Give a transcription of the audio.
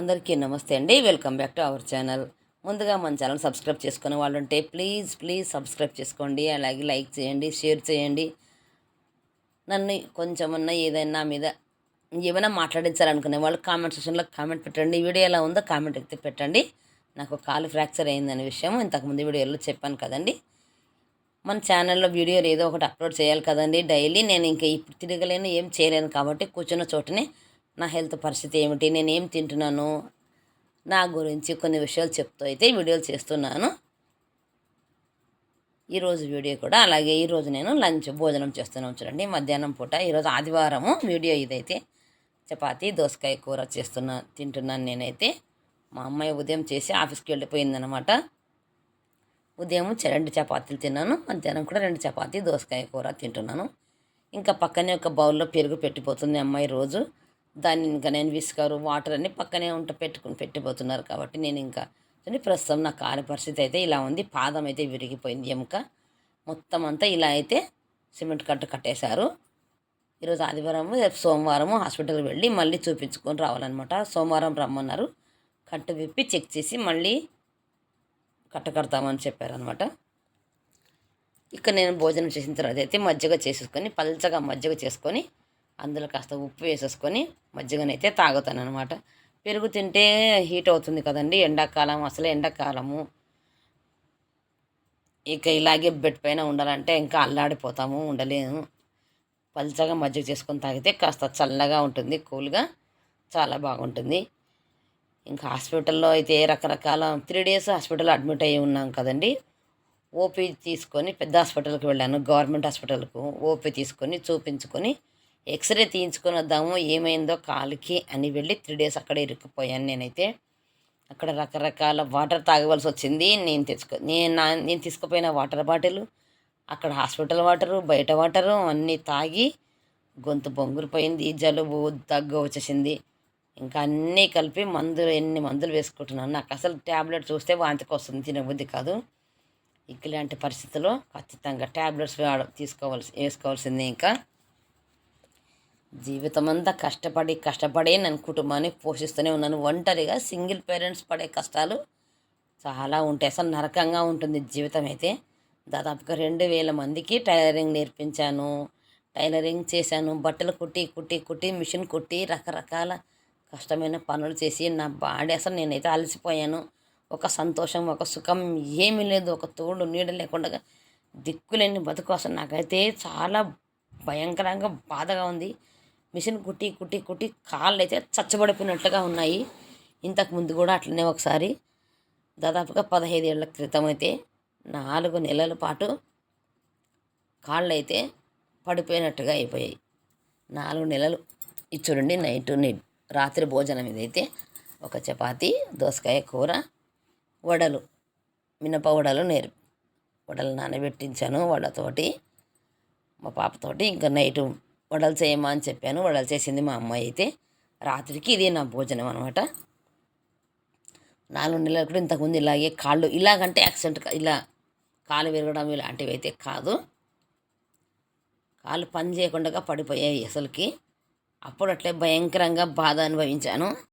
అందరికీ నమస్తే అండి. Welcome back to our channel ముందుగా మన ఛానల్ సబ్స్క్రైబ్ చేసుకునే వాళ్ళు ఉంటే ప్లీజ్ ప్లీజ్ సబ్స్క్రైబ్ చేసుకోండి. అలాగే లైక్ చేయండి షేర్ చేయండి. నన్ను కొంచెమన్నా ఏదైనా మీద ఏమైనా మాట్లాడించాలనుకునే వాళ్ళు కామెంట్ సెక్షన్లో కామెంట్ పెట్టండి. వీడియో ఎలా ఉందో కామెంట్ అయితే పెట్టండి. నాకు కాలు ఫ్రాక్చర్ అయిందనే విషయం ఇంతకుముందు వీడియోలో చెప్పాను కదండి. మన ఛానల్లో వీడియోలు ఏదో ఒకటి అప్లోడ్ చేయాలి కదండి. డైలీ నేను ఇంకా ఇప్పుడు తిరగలేను ఏం చేయలేను కాబట్టి కూర్చున్న చోటనే నా హెల్త్ పరిస్థితి ఏమిటి? నేను ఏం తింటున్నాను? నా గురించి కొన్ని విషయాలు చెప్తూ అయితే వీడియోలు చేస్తున్నాను. ఈరోజు వీడియో కూడా అలాగే ఈరోజు నేను లంచ్ భోజనం చేస్తున్నాను చూడండి. మధ్యాహ్నం పూట ఈరోజు ఆదివారము వీడియో ఇదైతే. చపాతి దోసకాయ కూర చేస్తున్నా తింటున్నాను నేనైతే. మా అమ్మాయి ఉదయం చేసి ఆఫీస్కి వెళ్ళిపోయిందనమాట ఉదయం రెండు చపాతీలు తిన్నాను మధ్యాహ్నం కూడా రెండు చపాతీ దోసకాయ కూర తింటున్నాను. ఇంకా పక్కనే ఒక బౌల్లో పెరుగు పెట్టిపోతుంది అమ్మాయి రోజు. దాన్ని ఇంకా నేను విసుకరు వాటర్ అన్నీ పక్కనే ఉంట పెట్టుకుని పెట్టిపోతున్నారు కాబట్టి నేను ఇంకా ప్రస్తుతం నా కాలి పరిస్థితి అయితే ఇలా ఉంది. పాదం అయితే విరిగిపోయింది ఎముక. మొత్తం అంతా ఇలా అయితే సిమెంట్ కట్ట కట్టేశారు. ఈరోజు ఆదివారం రేపు సోమవారం హాస్పిటల్కి వెళ్ళి మళ్ళీ చూపించుకొని రావాలన్నమాట. సోమవారం రమ్మన్నారు. కట్టు విప్పి చెక్ చేసి మళ్ళీ కట్ట కడతామని చెప్పారనమాట ఇక్కడ నేను భోజనం చేసిన తర్వాత అయితే మజ్జిగ చేసుకొని పల్చగా మజ్జిగ చేసుకొని అందులో కాస్త ఉప్పు వేసేసుకొని మజ్జిగనైతే తాగుతాను అనమాట పెరుగు తింటే హీట్ అవుతుంది కదండి ఎండాకాలం అసలు ఎండాకాలము. ఇక ఇలాగే బెడ్ పైన ఉండాలంటే ఇంకా అల్లాడిపోతాము ఉండలేము. పల్చగా మజ్జిగ చేసుకొని తాగితే కాస్త చల్లగా ఉంటుంది కూల్గా చాలా బాగుంటుంది. ఇంకా హాస్పిటల్లో అయితే రకరకాల త్రీ డేస్ హాస్పిటల్లో అడ్మిట్ అయ్యి ఉన్నాం కదండి. ఓపీ తీసుకొని పెద్ద హాస్పిటల్కి వెళ్ళాను గవర్నమెంట్ హాస్పిటల్కు ఓపీ తీసుకొని చూపించుకొని ఎక్స్రే తీయించుకొని వద్దాము ఏమైందో కాలుకి అని వెళ్ళి త్రీ డేస్ అక్కడే ఇరుక్కుపోయాను నేనైతే. అక్కడ రకరకాల వాటర్ తాగవలసి వచ్చింది. నేను తెచ్చుకో నేను నా నేను తీసుకుపోయిన వాటర్ బాటిల్ అక్కడ హాస్పిటల్ వాటరు బయట వాటరు అన్నీ తాగి గొంతు బొంగురిపోయింది జలుబు దగ్గు వచ్చేసింది. ఇంకా అన్నీ కలిపి మందులు ఎన్ని మందులు వేసుకుంటున్నాను. నాకు అసలు ట్యాబ్లెట్ చూస్తే వాంతికి వస్తుంది తినబుద్ధి కాదు. ఇలాంటి పరిస్థితుల్లో ఖచ్చితంగా ట్యాబ్లెట్స్ తీసుకోవాల్సి వేసుకోవాల్సిందే ఇంకా. జీవితం అంతా కష్టపడి కష్టపడి నేను కుటుంబాన్ని పోషిస్తూనే ఉన్నాను. ఒంటరిగా సింగిల్ పేరెంట్స్ పడే కష్టాలు చాలా ఉంటాయి. అసలు నరకంగా ఉంటుంది జీవితం అయితే. దాదాపుగా రెండు వేల మందికి టైలరింగ్ నేర్పించాను టైలరింగ్ చేశాను. బట్టలు కుట్టి కుట్టి కుట్టి మిషన్ కుట్టి రకరకాల కష్టమైన పనులు చేసి నా బాడీ అసలు నేనైతే అలసిపోయాను. ఒక సంతోషం ఒక సుఖం ఏమీ లేదు. ఒక తోడు నీడ లేకుండా దిక్కులేని బతుకు. అసలు నాకైతే చాలా భయంకరంగా బాధగా ఉంది. మిషన్ కుట్టి కుట్టి కుట్టి కాళ్ళు అయితే చచ్చబడిపోయినట్లుగా ఉన్నాయి. ఇంతకు ముందు కూడా అట్లనే ఒకసారి. దాదాపుగా పదహైదు ఏళ్ళ క్రితం అయితే నాలుగు నెలల పాటు కాళ్ళు అయితే పడిపోయినట్టుగా అయిపోయాయి. నాలుగు నెలలు. ఇది చూడండి నైట్ని రాత్రి భోజనం ఇదైతే ఒక చపాతి దోసకాయ కూర వడలు మినప వడలు నేర్పి వడలు నానబెట్టించాను వడతోటి మా పాపతోటి. ఇంకా నైట్ వడలు చేయమా అని చెప్పాను. వడలు చేసింది మా అమ్మాయి అయితే. రాత్రికి ఇదే నా భోజనం అనమాట నాలుగు నెలలు కూడా ఇంతకుముందు ఇలాగే కాళ్ళు ఇలాగంటే యాక్సిడెంట్ ఇలా కాలు విరగడం ఇలాంటివి అయితే కాదు. కాళ్ళు పని చేయకుండా పడిపోయాయి అసలుకి. అప్పుడు అట్లే భయంకరంగా బాధ అనుభవించాను.